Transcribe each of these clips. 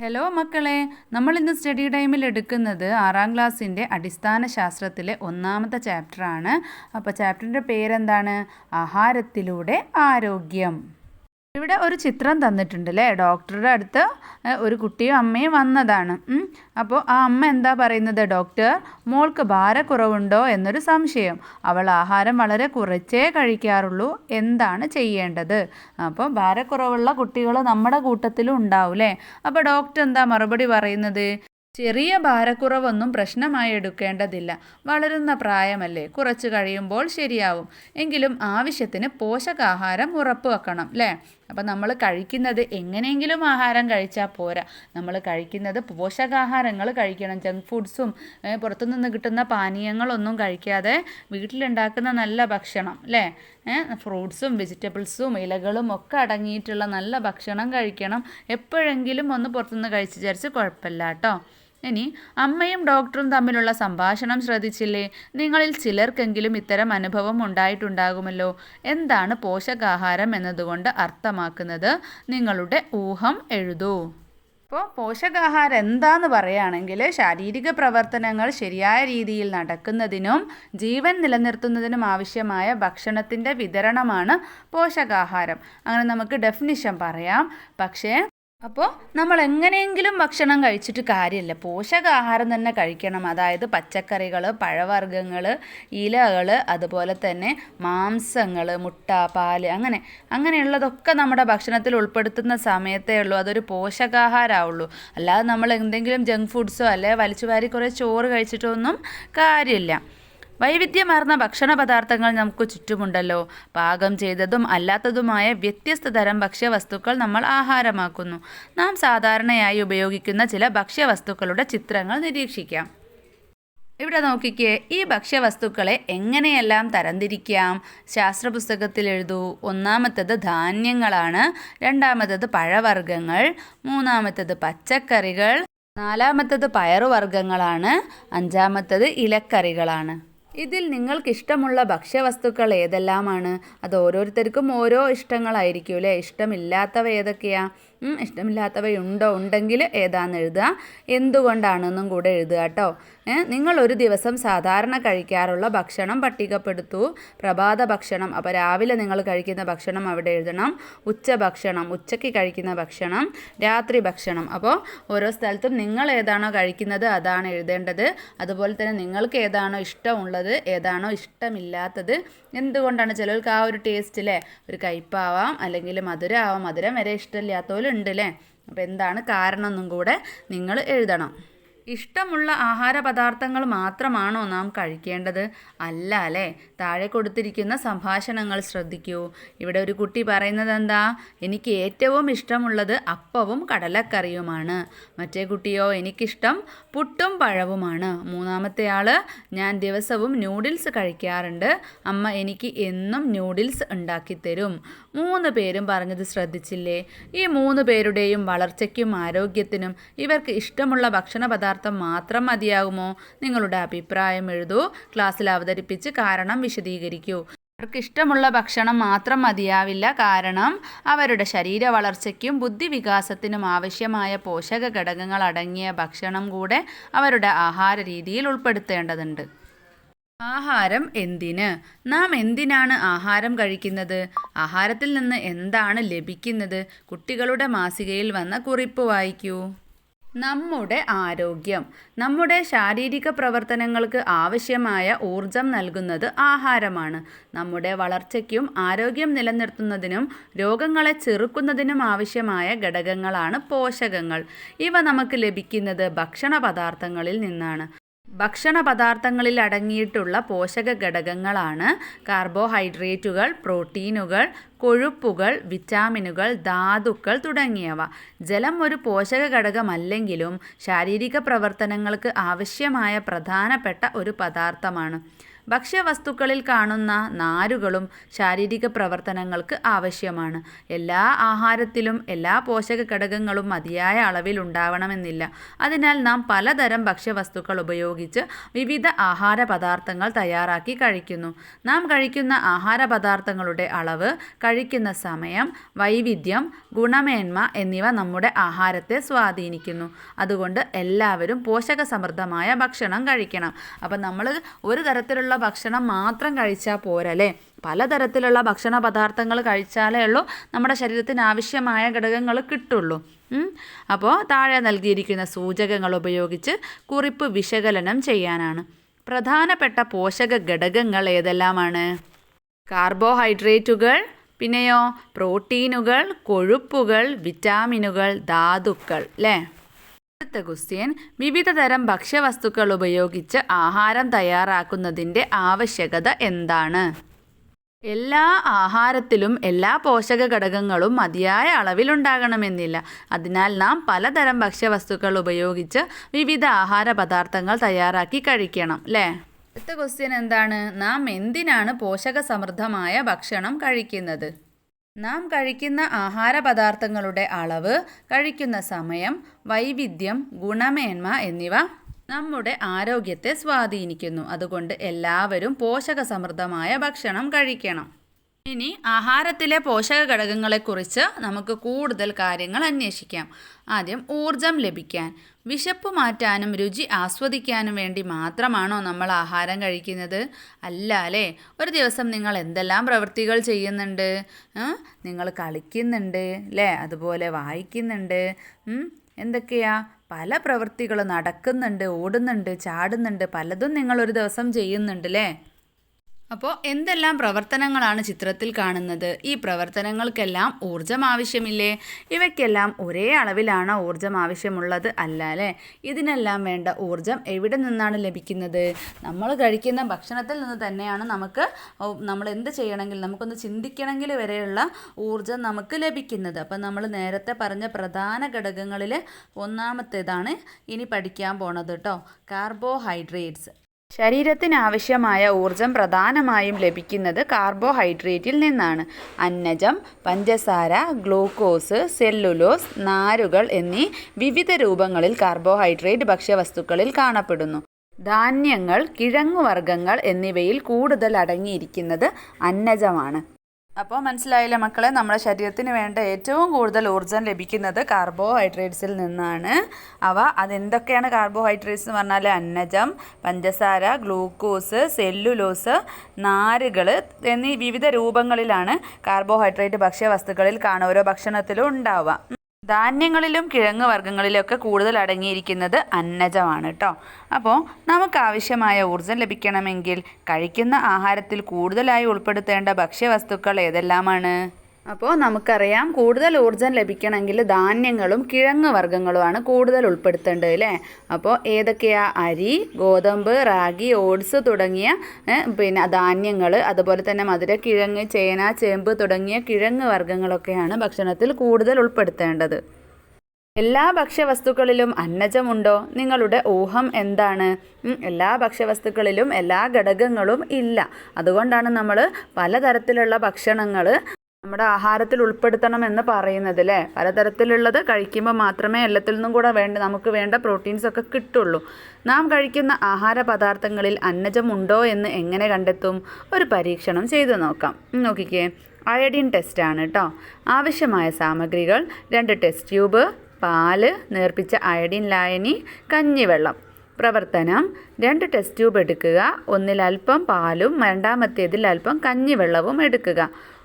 Hello മക്കളെ. നമ്മൾ ഇന്ന് സ്റ്റഡി ടൈമിൽ എടുക്കുന്നത് ആറാം ക്ലാസ്സിന്റെ അടിസ്ഥാന ശാസ്ത്രത്തിലെ ഒന്നാമത്തെ ചാപ്റ്ററാണ് അപ്പോൾ ചാപ്റ്ററിന്റെ പേരെന്താണ്? ആഹാരത്തിലൂടെ ആരോഗ്യം. ഇവിടെ ഒരു ചിത്രം തന്നിട്ടുണ്ട് അല്ലേ ഡോക്ടറുടെ അടുത്ത് ഒരു കുട്ടിയും അമ്മയും വന്നതാണ്. അപ്പോൾ ആ അമ്മ എന്താ പറയുന്നത് ഡോക്ടർ? മോൾക്ക് ഭാരക്കുറവുണ്ടോ എന്നൊരു സംശയം. അവൾ ആഹാരം വളരെ കുറച്ചേ കഴിക്കാറുള്ളൂ എന്താണ് ചെയ്യേണ്ടത്? അപ്പോൾ ഭാരക്കുറവുള്ള കുട്ടികൾ നമ്മുടെ കൂട്ടത്തിലും ഉണ്ടാവും അല്ലേ അപ്പോൾ ഡോക്ടർ എന്താ മറുപടി പറയുന്നത്? ചെറിയ ഭാരക്കുറവൊന്നും പ്രശ്നമായി എടുക്കേണ്ടതില്ല. വളരുന്ന പ്രായമല്ലേ? കുറച്ച് കഴിയുമ്പോൾ ശരിയാവും. എങ്കിലും ആവശ്യത്തിന് പോഷകാഹാരം ഉറപ്പുവെക്കണം അല്ലേ അപ്പം നമ്മൾ കഴിക്കുന്നത് എങ്ങനെയെങ്കിലും ആഹാരം കഴിച്ചാൽ പോരാ. നമ്മൾ കഴിക്കുന്നത് പോഷകാഹാരങ്ങൾ കഴിക്കണം. ജങ്ക് ഫുഡ്സും പുറത്തുനിന്ന് കിട്ടുന്ന പാനീയങ്ങളൊന്നും കഴിക്കാതെ വീട്ടിലുണ്ടാക്കുന്ന നല്ല ഭക്ഷണം അല്ലേ ഫ്രൂട്ട്സും വെജിറ്റബിൾസും ഇലകളും ഒക്കെ അടങ്ങിയിട്ടുള്ള നല്ല ഭക്ഷണം കഴിക്കണം. എപ്പോഴെങ്കിലും ഒന്ന് പുറത്തുനിന്ന് കഴിച്ച് വിചാരിച്ച് കുഴപ്പമില്ല കേട്ടോ. ഇനി അമ്മയും ഡോക്ടറും തമ്മിലുള്ള സംഭാഷണം ശ്രദ്ധിച്ചില്ലേ? നിങ്ങളിൽ ചിലർക്കെങ്കിലും ഇത്തരം അനുഭവം ഉണ്ടായിട്ടുണ്ടാകുമല്ലോ. എന്താണ് പോഷകാഹാരം എന്നതുകൊണ്ട് അർത്ഥമാക്കുന്നത്? നിങ്ങളുടെ ഊഹം എഴുതൂ. ഇപ്പോൾ പോഷകാഹാരം എന്താന്ന് പറയുകയാണെങ്കിൽ ശാരീരിക പ്രവർത്തനങ്ങൾ ശരിയായ രീതിയിൽ നടക്കുന്നതിനും ജീവൻ നിലനിർത്തുന്നതിനും ആവശ്യമായ ഭക്ഷണത്തിന്റെ വിതരണമാണ് പോഷകാഹാരം. അങ്ങനെ നമുക്ക് ഡെഫിനിഷൻ പറയാം. പക്ഷേ അപ്പോൾ നമ്മൾ എങ്ങനെയെങ്കിലും ഭക്ഷണം കഴിച്ചിട്ട് കാര്യമില്ല. പോഷകാഹാരം തന്നെ കഴിക്കണം. അതായത് പച്ചക്കറികൾ പഴവർഗങ്ങൾ ഇലകൾ അതുപോലെ തന്നെ മാംസങ്ങൾ മുട്ട പാൽ അങ്ങനെ അങ്ങനെയുള്ളതൊക്കെ നമ്മുടെ ഭക്ഷണത്തിൽ ഉൾപ്പെടുത്തുന്ന സമയത്തേ ഉള്ളൂ. അതൊരു പോഷകാഹാരമാവുള്ളൂ. അല്ലാതെ നമ്മൾ എന്തെങ്കിലും ജങ്ക് ഫുഡ്സോ അല്ലെ വലിച്ചുവാരി കുറേ ചോറ് കഴിച്ചിട്ടൊന്നും കാര്യമില്ല. വൈവിധ്യമാർന്ന ഭക്ഷണ പദാർത്ഥങ്ങൾ നമുക്ക് ചുറ്റുമുണ്ടല്ലോ. പാകം ചെയ്തതും അല്ലാത്തതുമായ വ്യത്യസ്ത തരം ഭക്ഷ്യവസ്തുക്കൾ നമ്മൾ ആഹാരമാക്കുന്നു. നാം സാധാരണയായി ഉപയോഗിക്കുന്ന ചില ഭക്ഷ്യവസ്തുക്കളുടെ ചിത്രങ്ങൾ നിരീക്ഷിക്കാം. ഇവിടെ നോക്കിക്കേ ഈ ഭക്ഷ്യവസ്തുക്കളെ എങ്ങനെയെല്ലാം തരംതിരിക്കാം? ശാസ്ത്രപുസ്തകത്തിൽ എഴുതൂ. ഒന്നാമത്തേത് ധാന്യങ്ങളാണ്. രണ്ടാമത്തേത് പഴവർഗങ്ങൾ. മൂന്നാമത്തേത് പച്ചക്കറികൾ. നാലാമത്തേത് പയറുവർഗങ്ങളാണ്. അഞ്ചാമത്തേത് ഇലക്കറികളാണ്. ഇതിൽ നിങ്ങൾക്ക് ഇഷ്ടമുള്ള ഭക്ഷ്യവസ്തുക്കൾ ഏതെല്ലാമാണ്? അത് ഓരോരുത്തർക്കും ഓരോ ഇഷ്ടങ്ങളായിരിക്കും അല്ലേ? ഇഷ്ടമില്ലാത്തവ ഏതൊക്കെയാണ് ഇഷ്ടമില്ലാത്തവയുണ്ടോ? ഉണ്ടെങ്കിൽ ഏതാണെന്ന് എഴുതുക. എന്തുകൊണ്ടാണെന്നും കൂടെ എഴുതുക കേട്ടോ. നിങ്ങൾ ഒരു ദിവസം സാധാരണ കഴിക്കാറുള്ള ഭക്ഷണം പട്ടികപ്പെടുത്തു. പ്രഭാത ഭക്ഷണം അപ്പോൾ രാവിലെ നിങ്ങൾ കഴിക്കുന്ന ഭക്ഷണം അവിടെ എഴുതണം. ഉച്ച ഭക്ഷണം ഉച്ചയ്ക്ക് കഴിക്കുന്ന ഭക്ഷണം രാത്രി ഭക്ഷണം. അപ്പോൾ ഓരോ സ്ഥലത്തും നിങ്ങൾ ഏതാണോ കഴിക്കുന്നത് അതാണ് എഴുതേണ്ടത്. അതുപോലെ തന്നെ നിങ്ങൾക്ക് ഏതാണോ ഇഷ്ടമുള്ളത് ഏതാണോ ഇഷ്ടമില്ലാത്തത് എന്തുകൊണ്ടാണ് ചിലർക്ക് ആ ഒരു ടേസ്റ്റ് അല്ലേ ഒരു കയ്പാവാം അല്ലെങ്കിൽ മധുരമാവാം മധുരം വരെ ഇഷ്ടമില്ലാത്തവരുണ്ട് അല്ലേ അപ്പോൾ എന്താണ് കാരണമെന്നും കൂടെ നിങ്ങൾ എഴുതണം. ഇഷ്ടമുള്ള ആഹാരപദാർത്ഥങ്ങൾ മാത്രമാണോ നാം കഴിക്കേണ്ടത്? അല്ല അല്ലേ? താഴെ കൊടുത്തിരിക്കുന്ന സംഭാഷണങ്ങൾ ശ്രദ്ധിക്കൂ. ഇവിടെ ഒരു കുട്ടി പറയുന്നത് എന്താ എനിക്ക് ഏറ്റവും ഇഷ്ടമുള്ളത് അപ്പവും കടലക്കറിയുമാണ്. മറ്റേ കുട്ടിയോ എനിക്കിഷ്ടം പുട്ടും പഴവുമാണ്. മൂന്നാമത്തെ ആൾ ഞാൻ ദിവസവും നൂഡിൽസ് കഴിക്കാറുണ്ട്. അമ്മ എനിക്ക് എന്നും നൂഡിൽസ് ഉണ്ടാക്കി തരും മൂന്ന് പേരും പറഞ്ഞത് ശ്രദ്ധിച്ചില്ലേ? ഈ മൂന്ന് പേരുടെയും വളർച്ചയ്ക്കും ആരോഗ്യത്തിനും ഇവർക്ക് ഇഷ്ടമുള്ള ഭക്ഷണ പദാർത്ഥം മാത്രം മതിയാകുമോ? നിങ്ങളുടെ അഭിപ്രായം എഴുതൂ. ക്ലാസ്സിൽ അവതരിപ്പിച്ച് കാരണം വിശദീകരിക്കൂ. അവർക്ക് ഇഷ്ടമുള്ള ഭക്ഷണം മാത്രം മതിയാവില്ല. കാരണം അവരുടെ ശരീര വളർച്ചയ്ക്കും ബുദ്ധിവികാസത്തിനും ആവശ്യമായ പോഷക ഘടകങ്ങൾ അടങ്ങിയ ഭക്ഷണം കൂടെ അവരുടെ ആഹാര രീതിയിൽ ഉൾപ്പെടുത്തേണ്ടതുണ്ട്. ആഹാരം എന്തിന്? നാം എന്തിനാണ് ആഹാരം കഴിക്കുന്നത്? ആഹാരത്തിൽ നിന്ന് എന്താണ് ലഭിക്കുന്നത്? കുട്ടികളുടെ മാസികയിൽ വന്ന കുറിപ്പ് വായിക്കൂ. നമ്മുടെ ആരോഗ്യം നമ്മുടെ ശാരീരിക പ്രവർത്തനങ്ങൾക്ക് ആവശ്യമായ ഊർജം നൽകുന്നത് ആഹാരമാണ്. നമ്മുടെ വളർച്ചയ്ക്കും ആരോഗ്യം നിലനിർത്തുന്നതിനും രോഗങ്ങളെ ചെറുക്കുന്നതിനും ആവശ്യമായ ഘടകങ്ങളാണ് പോഷകങ്ങൾ. ഇവ നമുക്ക് ലഭിക്കുന്നത് ഭക്ഷണ പദാർത്ഥങ്ങളിൽ നിന്നാണ്. ഭക്ഷണ പദാർത്ഥങ്ങളിൽ അടങ്ങിയിട്ടുള്ള പോഷക ഘടകങ്ങളാണ് കാർബോഹൈഡ്രേറ്റുകൾ പ്രോട്ടീനുകൾ കൊഴുപ്പുകൾ വിറ്റാമിനുകൾ ധാതുക്കൾ തുടങ്ങിയവ. ജലം ഒരു പോഷക ഘടകമല്ലെങ്കിലും ശാരീരിക പ്രവർത്തനങ്ങൾക്ക് ആവശ്യമായ പ്രധാനപ്പെട്ട ഒരു പദാർത്ഥമാണ്. ഭക്ഷ്യവസ്തുക്കളിൽ കാണുന്ന നാരുകളും ശാരീരിക പ്രവർത്തനങ്ങൾക്ക് ആവശ്യമാണ്. എല്ലാ ആഹാരത്തിലും എല്ലാ പോഷക ഘടകങ്ങളും മതിയായ അളവിൽ ഉണ്ടാവണമെന്നില്ല. അതിനാൽ നാം പലതരം ഭക്ഷ്യവസ്തുക്കൾ ഉപയോഗിച്ച് വിവിധ ആഹാര പദാർത്ഥങ്ങൾ തയ്യാറാക്കി കഴിക്കുന്നു. നാം കഴിക്കുന്ന ആഹാര പദാർത്ഥങ്ങളുടെ അളവ് കഴിക്കുന്ന സമയം വൈവിധ്യം ഗുണമേന്മ എന്നിവ നമ്മുടെ ആഹാരത്തെ സ്വാധീനിക്കുന്നു. അതുകൊണ്ട് എല്ലാവരും പോഷക സമൃദ്ധമായ ഭക്ഷണം കഴിക്കണം. അപ്പം നമ്മൾ ഒരു തരത്തിലുള്ള ഭക്ഷണം മാത്രം കഴിച്ചാൽ പോരല്ലേ? പലതരത്തിലുള്ള ഭക്ഷണ പദാർത്ഥങ്ങൾ കഴിച്ചാലേ ഉള്ളൂ നമ്മുടെ ശരീരത്തിന് ആവശ്യമായ ഘടകങ്ങൾ കിട്ടുള്ളൂ. അപ്പോൾ താഴെ നൽകിയിരിക്കുന്ന സൂചകങ്ങൾ ഉപയോഗിച്ച് കുറിപ്പ് വിശകലനം ചെയ്യാനാണ്. പ്രധാനപ്പെട്ട പോഷക ഘടകങ്ങൾ ഏതെല്ലാമാണ്? കാർബോഹൈഡ്രേറ്റുകൾ പിന്നെയോ പ്രോട്ടീനുകൾ കൊഴുപ്പുകൾ വിറ്റാമിനുകൾ ധാതുക്കൾ അല്ലേ അടുത്ത വിവിധ തരം ഭക്ഷ്യവസ്തുക്കൾ ഉപയോഗിച്ച് ആഹാരം തയ്യാറാക്കുന്നതിന്റെ ആവശ്യകത എന്താണ്? എല്ലാ ആഹാരത്തിലും എല്ലാ പോഷക ഘടകങ്ങളും മതിയായ അളവിലുണ്ടാകണമെന്നില്ല. അതിനാൽ നാം പലതരം ഭക്ഷ്യവസ്തുക്കൾ ഉപയോഗിച്ച് വിവിധ ആഹാര പദാർത്ഥങ്ങൾ തയ്യാറാക്കി കഴിക്കണം അല്ലേ അടുത്ത ക്വസ്റ്റ്യൻ എന്താണ്? നാം എന്തിനാണ് പോഷക സമൃദ്ധമായ ഭക്ഷണം കഴിക്കുന്നത്? നാം കഴിക്കുന്ന ആഹാര പദാർത്ഥങ്ങളുടെ അളവ് കഴിക്കുന്ന സമയം വൈവിധ്യം ഗുണമേന്മ എന്നിവ നമ്മുടെ ആരോഗ്യത്തെ സ്വാധീനിക്കുന്നു. അതുകൊണ്ട് എല്ലാവരും പോഷക സമൃദ്ധമായ ഭക്ഷണം കഴിക്കണം. ഇനി ആഹാരത്തിലെ പോഷക ഘടകങ്ങളെക്കുറിച്ച് നമുക്ക് കൂടുതൽ കാര്യങ്ങൾ അന്വേഷിക്കാം. ആദ്യം ഊർജം ലഭിക്കാൻ. വിശപ്പ് മാറ്റാനും രുചി ആസ്വദിക്കാനും വേണ്ടി മാത്രമാണോ നമ്മൾ ആഹാരം കഴിക്കുന്നത്? അല്ല അല്ലേ? ഒരു ദിവസം നിങ്ങൾ എന്തെല്ലാം പ്രവൃത്തികൾ ചെയ്യുന്നുണ്ട്? നിങ്ങൾ കളിക്കുന്നുണ്ട് അല്ലേ അതുപോലെ വായിക്കുന്നുണ്ട്? എന്തൊക്കെയാ? പല പ്രവൃത്തികൾ നടക്കുന്നുണ്ട് ഓടുന്നുണ്ട് ചാടുന്നുണ്ട് പലതും നിങ്ങൾ ഒരു ദിവസം ചെയ്യുന്നുണ്ട് അല്ലേ അപ്പോൾ എന്തെല്ലാം പ്രവർത്തനങ്ങളാണ് ചിത്രത്തിൽ കാണുന്നത്? ഈ പ്രവർത്തനങ്ങൾക്കെല്ലാം ഊർജം ആവശ്യമില്ലേ? ഇവയ്ക്കെല്ലാം ഒരേ അളവിലാണ് ഊർജം ആവശ്യമുള്ളത് അല്ല അല്ലേ? ഇതിനെല്ലാം വേണ്ട ഊർജം എവിടെ നിന്നാണ് ലഭിക്കുന്നത്? നമ്മൾ കഴിക്കുന്ന ഭക്ഷണത്തിൽ നിന്ന് തന്നെയാണ് നമുക്ക് നമ്മൾ എന്ത് ചെയ്യണമെങ്കിൽ നമുക്കൊന്ന് ചിന്തിക്കണമെങ്കിൽ വരെയുള്ള ഊർജം നമുക്ക് ലഭിക്കുന്നത്. അപ്പം നമ്മൾ നേരത്തെ പറഞ്ഞ പ്രധാന ഘടകങ്ങളിൽ ഒന്നാമത്തേതാണ് ഇനി പഠിക്കാൻ പോണത് കേട്ടോ കാർബോഹൈഡ്രേറ്റ്സ്. ശരീരത്തിന് ആവശ്യമായ ഊർജം പ്രധാനമായും ലഭിക്കുന്നത് കാർബോഹൈഡ്രേറ്റിൽ നിന്നാണ്. അന്നജം പഞ്ചസാര ഗ്ലൂക്കോസ് സെല്ലുലോസ് നാരുകൾ എന്നീ വിവിധ രൂപങ്ങളിൽ കാർബോഹൈഡ്രേറ്റ് ഭക്ഷ്യവസ്തുക്കളിൽ കാണപ്പെടുന്നു. ധാന്യങ്ങൾ കിഴങ്ങുവർഗങ്ങൾ എന്നിവയിൽ കൂടുതൽ അടങ്ങിയിരിക്കുന്നത് അന്നജമാണ്. അപ്പോൾ മനസ്സിലായില്ലേ മക്കളെ? നമ്മുടെ ശരീരത്തിന് വേണ്ട ഏറ്റവും കൂടുതൽ ഊർജം ലഭിക്കുന്നത് കാർബോഹൈഡ്രേറ്റ്സിൽ നിന്നാണ്. അവ അതെന്തൊക്കെയാണ് കാർബോഹൈഡ്രേറ്റ്സ് എന്ന് പറഞ്ഞാൽ അന്നജം പഞ്ചസാര ഗ്ലൂക്കോസ് സെല്ലുലോസ് നാരുകൾ എന്നീ വിവിധ രൂപങ്ങളിലാണ് കാർബോഹൈഡ്രേറ്റ് ഭക്ഷ്യവസ്തുക്കളിൽ കാണുക ഓരോ ഭക്ഷണത്തിലും ഉണ്ടാവുക. ധാന്യങ്ങളിലും കിഴങ്ങ് വർഗങ്ങളിലൊക്കെ കൂടുതൽ അടങ്ങിയിരിക്കുന്നത് അന്നജമാണ് കേട്ടോ അപ്പോൾ നമുക്ക് ആവശ്യമായ ഊർജം ലഭിക്കണമെങ്കിൽ കഴിക്കുന്ന ആഹാരത്തിൽ കൂടുതലായി ഉൾപ്പെടുത്തേണ്ട ഭക്ഷ്യവസ്തുക്കൾ ഏതെല്ലാമാണ്? അപ്പോൾ നമുക്കറിയാം കൂടുതൽ ഊർജം ലഭിക്കണമെങ്കിൽ ധാന്യങ്ങളും കിഴങ്ങ് വർഗങ്ങളുമാണ് കൂടുതൽ ഉൾപ്പെടുത്തേണ്ടത് അല്ലേ അപ്പോൾ ഏതൊക്കെയാ? അരി ഗോതമ്പ് റാഗി ഓട്സ് തുടങ്ങിയ പിന്നെ ധാന്യങ്ങൾ അതുപോലെ തന്നെ മധുര കിഴങ്ങ് ചേന ചേമ്പ് തുടങ്ങിയ കിഴങ്ങ് വർഗങ്ങളൊക്കെയാണ് ഭക്ഷണത്തിൽ കൂടുതൽ ഉൾപ്പെടുത്തേണ്ടത്. എല്ലാ ഭക്ഷ്യവസ്തുക്കളിലും അന്നജമുണ്ടോ? നിങ്ങളുടെ ഊഹം എന്താണ്? എല്ലാ ഭക്ഷ്യവസ്തുക്കളിലും എല്ലാ ഘടകങ്ങളും ഇല്ല. അതുകൊണ്ടാണ് നമ്മൾ പലതരത്തിലുള്ള ഭക്ഷണങ്ങൾ നമ്മുടെ ആഹാരത്തിൽ ഉൾപ്പെടുത്തണം എന്ന് പറയുന്നത് അല്ലേ പലതരത്തിലുള്ളത് കഴിക്കുമ്പോൾ മാത്രമേ എല്ലാത്തിൽ നിന്നും കൂടെ വേണ്ട നമുക്ക് വേണ്ട പ്രോട്ടീൻസ് ഒക്കെ കിട്ടുള്ളൂ. നാം കഴിക്കുന്ന ആഹാര പദാർത്ഥങ്ങളിൽ അന്നജമുണ്ടോ എന്ന് എങ്ങനെ കണ്ടെത്തും? ഒരു പരീക്ഷണം ചെയ്തു നോക്കാം. നോക്കിക്കേ. അയഡിൻ ടെസ്റ്റാണ് കേട്ടോ ആവശ്യമായ സാമഗ്രികൾ രണ്ട് ടെസ്റ്റ് ട്യൂബ് പാൽ നേർപ്പിച്ച അയഡിൻ ലായനി കഞ്ഞിവെള്ളം. പ്രവർത്തനം രണ്ട് ടെസ്റ്റ് ട്യൂബ് എടുക്കുക ഒന്നിൽ അല്പം പാലും രണ്ടാമത്തേതിൽ അല്പം കഞ്ഞിവെള്ളവും എടുക്കുക.